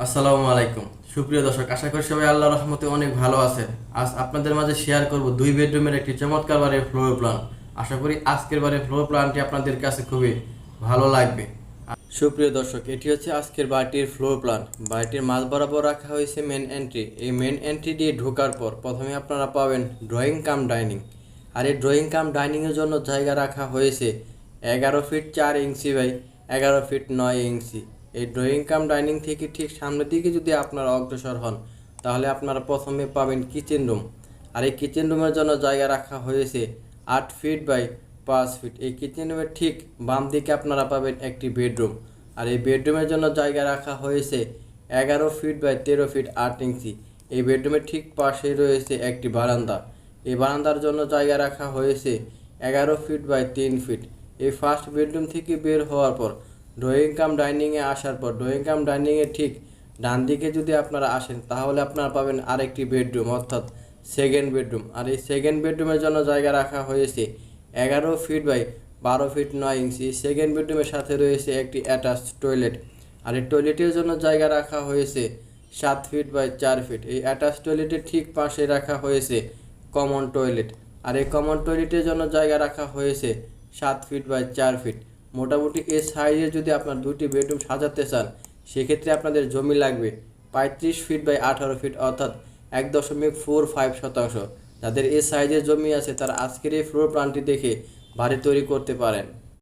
আসসালামু আলাইকুম। সুপ্রিয় দর্শক, আশা করি সবাই আল্লাহ রহমতে অনেক ভালো আছেন। আজ আপনাদের মাঝে শেয়ার করব দুই বেডরুমের একটি চমৎকার বাড়ির ফ্লোর প্ল্যান আশা করি আজকের বাড়ির ফ্লোর প্ল্যানটি আপনাদের কাছে খুবই ভালো লাগবে। সুপ্রিয় দর্শক, এটি হচ্ছে আজকের বাড়িটির ফ্লোর প্ল্যান বাড়িটির মাঝ বরাবর রাখা হয়েছে মেন এন্ট্রি এই মেন এন্ট্রি দিয়ে ঢোকার পর প্রথমে আপনারা পাবেন ড্রয়িং কাম ডাইনিং আর এই ড্রয়িং কাম ডাইনিংয়ের জন্য জায়গা রাখা হয়েছে এগারো ফিট চার ইঞ্চি বাই এগারো ফিট নয় ইঞ্চি। এই ড্রয়িং কাম ডাইনিং থেকে ঠিক সামনের দিকে যদি আপনারা অগ্রসর হন, তাহলে আপনারা প্রথমে পাবেন কিচেন রুম আর এই কিচেন রুমের জন্য জায়গা রাখা হয়েছে আট ফিট বাই পাঁচ ফিট এই কিচেন রুমের ঠিক বাম দিকে আপনারা পাবেন একটি বেডরুম আর এই বেডরুমের জন্য জায়গা রাখা হয়েছে এগারো ফিট বাই তেরো ফিট আট ইঞ্চি। এই বেডরুমের ঠিক পাশে রয়েছে একটি বারান্দা। এই বারান্দার জন্য জায়গা রাখা হয়েছে এগারো ফিট বাই তিন ফিট এই ফার্স্ট বেডরুম থেকে বের হওয়ার পর ড্রয়িং কাম ডাইনিংয়ে আসার পর ড্রয়িং কাম ডাইনিংয়ে ঠিক ডান দিকে যদি আপনারা আসেন, তাহলে আপনারা পাবেন আরেকটি বেডরুম অর্থাৎ সেকেন্ড বেডরুম আর এই সেকেন্ড বেডরুমের জন্য জায়গা রাখা হয়েছে এগারো ফিট বাই বারো ফিট নয় ইঞ্চি সেকেন্ড বেডরুমের সাথে রয়েছে একটি অ্যাটাচ টয়লেট আর এই টয়লেটের জন্য জায়গা রাখা হয়েছে সাত ফিট বাই চার ফিট এই অ্যাটাচ টয়লেটের ঠিক পাশে রাখা হয়েছে কমন টয়লেট আর এই কমন টয়লেটের জন্য জায়গা রাখা হয়েছে সাত ফিট বাই চার ফিট মোটামুটি এ সাইজে যদি আপনার দুটি বেডরুম সাজাতে চান, সেক্ষেত্রে আপনাদের জমি লাগবে পঁয়ত্রিশ ফিট বাই আঠারো ফিট, অর্থাৎ এক দশমিক ফোর ফাইভ শতাংশ। যাদের এ সাইজের জমি আছে, তারা আজকের এই ফ্লোর প্ল্যানটি দেখে বাড়ি তৈরি করতে পারেন।